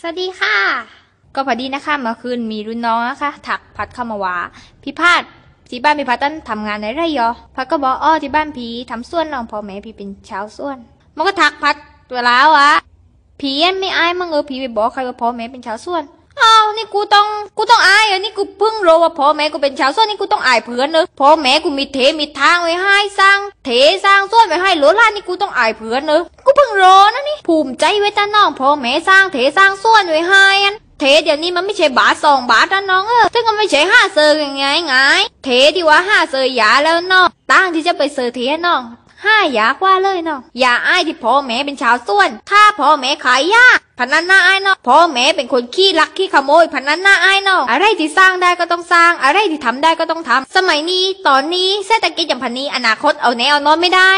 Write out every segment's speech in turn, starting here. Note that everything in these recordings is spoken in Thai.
สวัสดีค่ะ ก็พอดีนะคะ เมื่อคืนมีรุ่นน้องนะคะถักพัดเข้ามาว่าพี่พาดที่บ้านพี่พัดตั้นทำงานในไรยอ พัดก็บอกอ้อที่บ้านพี่ทำส่วนน้องพ่อแม่พี่เป็นชาวส่วน มันก็ทักพัดตัวแล้วอะผียันไม่อายมั้งเออผีไปบอกใครว่าพ่อแม่เป็นชาวส่วนอ้าวนี่กูต้องกูต้องอายเหรอนี่กูเพิ่งรู้ว่าพ่อแม่กูเป็นชาวส่วนนี่กูต้องอายเพื่อนเนอะพ่อแม่กูมีเทมีทางไว้ให้สร้าง เทสร้างส่วนไว้ให้โหลล่านนี่กูต้องอายเพื่อนเนอะ เพิ่งรู้นะนี่ภูมิใจไว้จ้าน้องพ่อแม่สร้างเทสร้างส่วนไว้ให้อันเทเดี๋ยวนี้มันไม่ใช่บาทสองบาทนะน้องเออซึ่งก็ไม่ใช่ห้าเซอร์ยังไงไงเทที่ว่าห้าเซอร์ยาแล้วน้องตั้งที่จะไปเซอร์เทน้องห้ายากว่าเลยน้องอย่าอ้ายที่พ่อแม่เป็นชาวส่วน ถ้าพ่อแม่ขายยากพนันหน้าอ้ายน้องพ่อแม่เป็นคนขี้ลักขี้ขโมยพนันหน้าอ้ายน้องอะไรที่สร้างได้ก็ต้องสร้าง อะไรที่ทำได้ก็ต้องทำสมัยนี้ตอนนี้เศรษฐกิจอย่างพันนี้อนาคตเอาแนเอานอนไม่ได้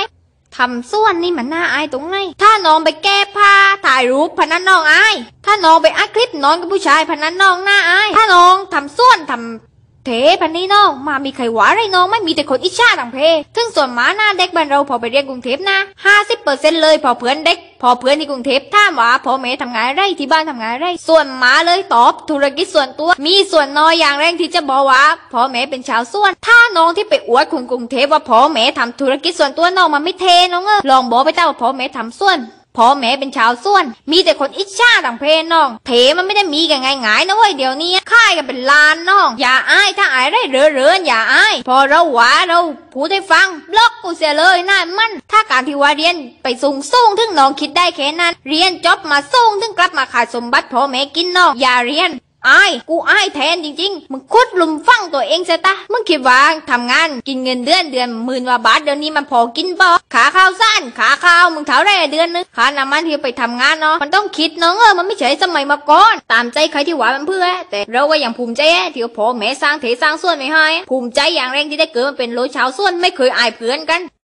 ทำส่วนนี่มันน่าอายตรงไงถ้าน้องไปแก้ผ้าถ่ายรูปพนันน้องอาย ถ้าน้องไปอัดคลิปนอนกับผู้ชายพนันน้องน่าอาย ถ้าน้องทำส่วนทำ เทพันนี้น้องมามีใครหวาอะไรน้องไม่มีแต่คนอิจฉาต่างเพถึงส่วนหมาหน้าเด็กบ้านเราพอไปเรียนกรุงเทพนะห้าสิบเปอร์เซ็นต์เลยพอเพื่อนเด็ก พอเพื่อนที่กรุงเทพถ้ามว่าพ่อแม่ทำงานไรที่บ้านทำงานไรส่วนหมาเลยตอบธุรกิจส่วนตัว มีส่วนน้อยอย่างแรงที่จะบอกว่าพ่อแม่เป็นชาวส่วน ถ้าน้องที่ไปอวดคนกรุงเทพว่าพ่อแม่ทำธุรกิจส่วนตัวน้องมันไม่เทน้องเออลองบอกไปเต้าว่าพ่อแม่ทำส่วน พ่อแม่เป็นชาวส่วน มีแต่คนอิจฉาต่างเพศน้อง เทมันไม่ได้มีกันง่ายๆนะเว้ยเดี๋ยวนี้ค่ายกันเป็นลานน้อง อย่าอายถ้าอายได้เรือๆอย่าอาย พอเราหวาเราพูดให้ฟังบล็อกกูเสียเลยน่ามันถ้าการที่ว่าเรียนไปสูงสูงถึงน้องคิดได้แค่นั้น เรียนจบมาสูงถึงกลับมาขาดสมบัติพ่อแม่กินน้องอย่าเรียนอาย กูอายแทนจริงๆ มึงคุดลุมฟัง ตัวเองเสียตะมึงคิดว่าทำงานกินเงินเดือนเดือนหมื่นว่าบาทเดือนนี้มันพอกินบ่ขาข้าวสั้นขาข้าวมึงเท่าไรเดือนนึงค่าน้ำมันที่ไปทำงานเนาะมันต้องคิดเนาะเออมันไม่ใช่สมัยมาก่อน ตามใจใครที่หวามันเพื่อ แต่เราก็ยังภูมิใจที่พ่อแม่สร้างเถสร้างส่วนไม่ให้ภูมิใจอย่างแรงที่ได้เกิดมาเป็นโลชาวส่วนไม่เคยอายเพื่อนกัน